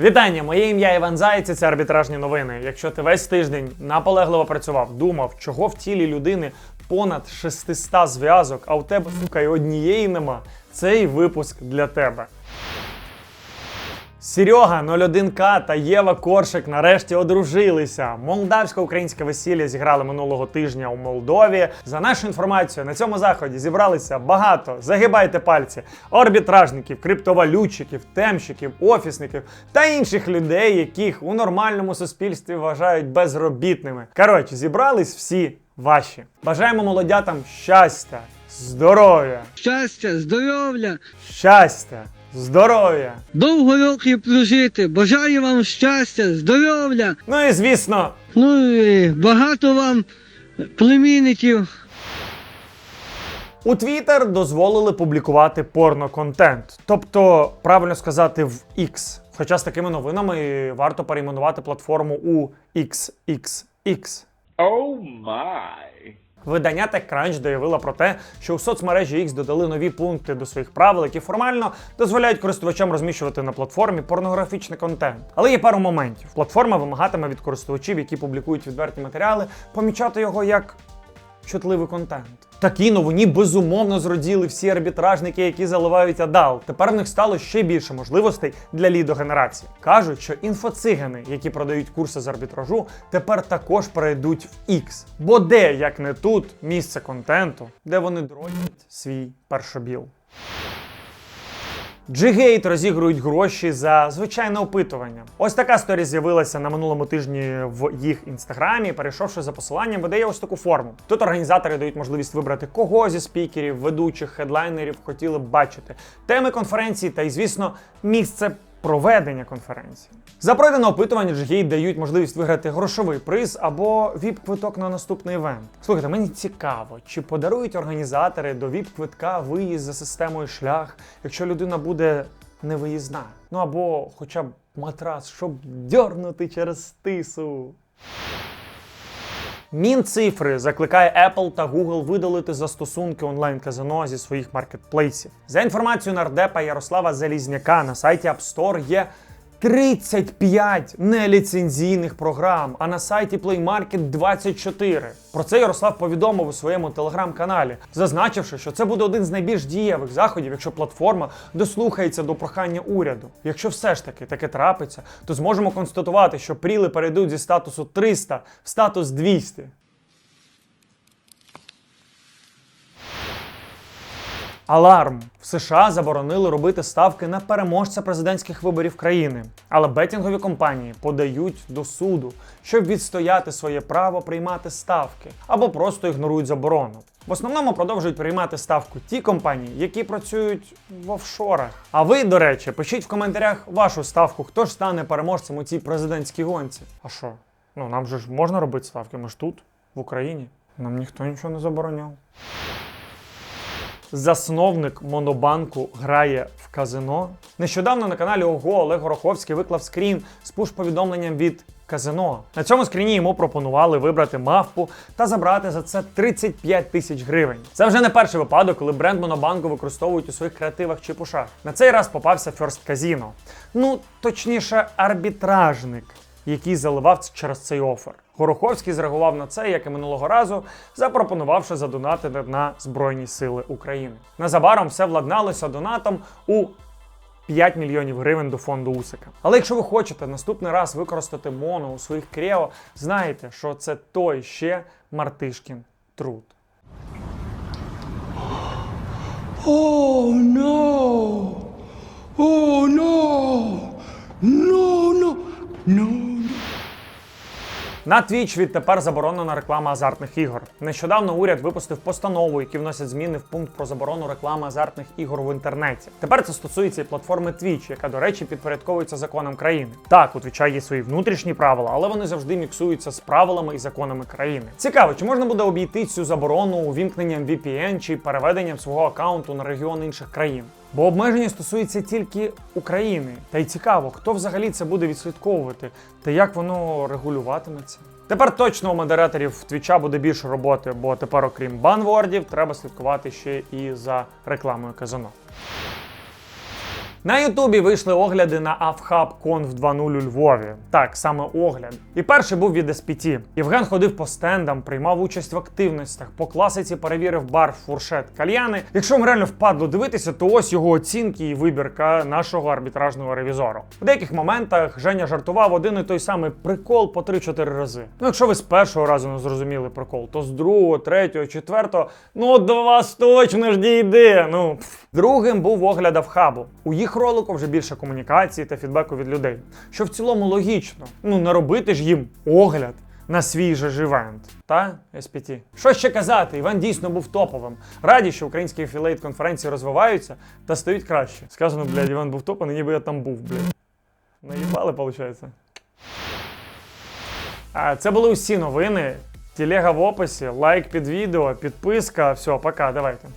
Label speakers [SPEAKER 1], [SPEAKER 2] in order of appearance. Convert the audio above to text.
[SPEAKER 1] Вітання, моє ім'я Іван Заєць, і це арбітражні новини. Якщо ти весь тиждень наполегливо працював, думав, чого в тілі людини понад 600 зв'язок, а у тебе, сука, і однієї нема, цей випуск для тебе. Серега 01К та Єва Коршик нарешті одружилися. Молдавсько-українське весілля зіграли минулого тижня у Молдові. За нашу інформацію, на цьому заході зібралися багато. Загибайте пальці арбітражників, криптовалютчиків, темщиків, офісників та інших людей, яких у нормальному суспільстві вважають безробітними. Коротше, зібрались всі ваші. Бажаємо молодятам щастя, здоров'я,
[SPEAKER 2] щастя, здоров'я,
[SPEAKER 1] щастя, здоров'я.
[SPEAKER 2] довго років прожити. Бажаю вам щастя, здоров'я.
[SPEAKER 1] Ну і звісно,
[SPEAKER 2] Ну і багато вам племінників.
[SPEAKER 1] у Twitter дозволили публікувати порноконтент, тобто, правильно сказати, в X. Хоча з такими новинами варто перейменувати платформу у XXX.
[SPEAKER 3] Oh my.
[SPEAKER 1] Видання TechCrunch заявило про те, що у соцмережі X додали нові пункти до своїх правил, які формально дозволяють користувачам розміщувати на платформі порнографічний контент. Але є пару моментів. Платформа вимагатиме від користувачів, які публікують відверті матеріали, помічати його як чутливий контент. Такі новині безумовно зраділи всі арбітражники, які заливають адал. Тепер в них стало ще більше можливостей для лідогенерації. Кажуть, що інфоцигани, які продають курси з арбітражу, тепер також перейдуть в X. Бо де, як не тут, місце контенту, де вони дротять свій першобіл. G-Gate розігрують гроші за звичайне опитування. Ось така сторі з'явилася на минулому тижні в їх інстаграмі. Перейшовши за посиланням, видає ось таку форму. Тут організатори дають можливість вибрати кого зі спікерів, ведучих, хедлайнерів хотіли б бачити, теми конференції та й, звісно, місце проведення конференції. За пройдене опитування G-Gate дають можливість виграти грошовий приз або віп-квиток на наступний івент. Слухайте, мені цікаво, чи подарують організатори до віп-квитка виїзд за системою шлях, якщо людина буде невиїзна. Ну або хоча б матрас, щоб дьорнути через тису. Мінцифри закликає Apple та Google видалити застосунки онлайн-казино зі своїх маркетплейсів. За інформацією нардепа Ярослава Залізняка на сайті App Store є 35 неліцензійних програм, а на сайті Play Market 24. Про це Ярослав повідомив у своєму телеграм-каналі, зазначивши, що це буде один з найбільш дієвих заходів, якщо платформа дослухається до прохання уряду. Якщо все ж таки таке трапиться, то зможемо констатувати, що пріли перейдуть зі статусу 300 в статус 200. Аларм в США заборонили робити ставки на переможця президентських виборів країни, але бетінгові компанії подають до суду, щоб відстояти своє право приймати ставки або просто ігнорують заборону. В основному продовжують приймати ставку ті компанії, які працюють в офшорах. А ви, до речі, пишіть в коментарях вашу ставку, хто ж стане переможцем у цій президентській гонці. А що? Ну нам же ж можна робити ставки? Ми ж тут, в Україні. Нам ніхто нічого не забороняв. Засновник Монобанку грає в казино. Нещодавно на каналі ОГО Олег Гороховський виклав скрін з пуш-повідомленням від казино. На цьому скріні йому пропонували вибрати мавпу та забрати за це 35 тисяч гривень. Це вже не перший випадок, коли бренд Монобанку використовують у своїх креативах чи пушах. На цей раз попався First Casino. Ну, точніше, арбітражник який заливав через цей офер. Гороховський зреагував на це, як і минулого разу, запропонувавши задонатити на Збройні Сили України. Незабаром все владналося донатом у 5 мільйонів гривень до фонду Усика. Але якщо ви хочете наступний раз використати моно у своїх кріо, знайте, що це той ще Мартишкін труд.
[SPEAKER 4] Oh
[SPEAKER 1] На Twitch відтепер заборонена реклама азартних ігор. Нещодавно уряд випустив постанову, які вносять зміни в пункт про заборону реклами азартних ігор в інтернеті. Тепер це стосується і платформи Twitch, яка, до речі, підпорядковується законам країни. Так, у Twitch є свої внутрішні правила, але вони завжди міксуються з правилами і законами країни. Цікаво, чи можна буде обійти цю заборону увімкненням VPN чи переведенням свого аккаунту на регіон інших країн? Бо обмеження стосується тільки України. Та й цікаво, хто взагалі це буде відслідковувати та як воно регулюватиметься. Тепер точно у модераторів Твіча буде більше роботи, бо тепер, окрім банвордів, треба слідкувати ще і за рекламою казино. На Ютубі вийшли огляди на Авхаб Конф 2.0 у Львові. Так, саме огляд. І перший був від SPT. Євген ходив по стендам, приймав участь в активностях, по класиці перевірив бар, фуршет, кальяни. Якщо вам реально впадло дивитися, то ось його оцінки і вибірка нашого арбітражного ревізору. В деяких моментах Женя жартував один і той самий прикол по 3-4 рази. Ну, якщо ви з першого разу не зрозуміли прикол, то з другого, третього, четвертого, ну до вас точно ж дійде. Ну пф. другим був огляд Авхабу. У їх ролику вже більше комунікації та фідбеку від людей, що в цілому логічно. Ну не робити ж їм огляд. На свій же ж івент, та SPT. Що ще казати? Івент дійсно був топовим. Раді, що українські афілейт конференції розвиваються та стають краще. Сказано, блядь, Іван був топовий, ніби я там був, блядь. Наїбали, виходить. А, це були усі новини. Телега в описі, лайк під відео, підписка. Все, пока, давайте.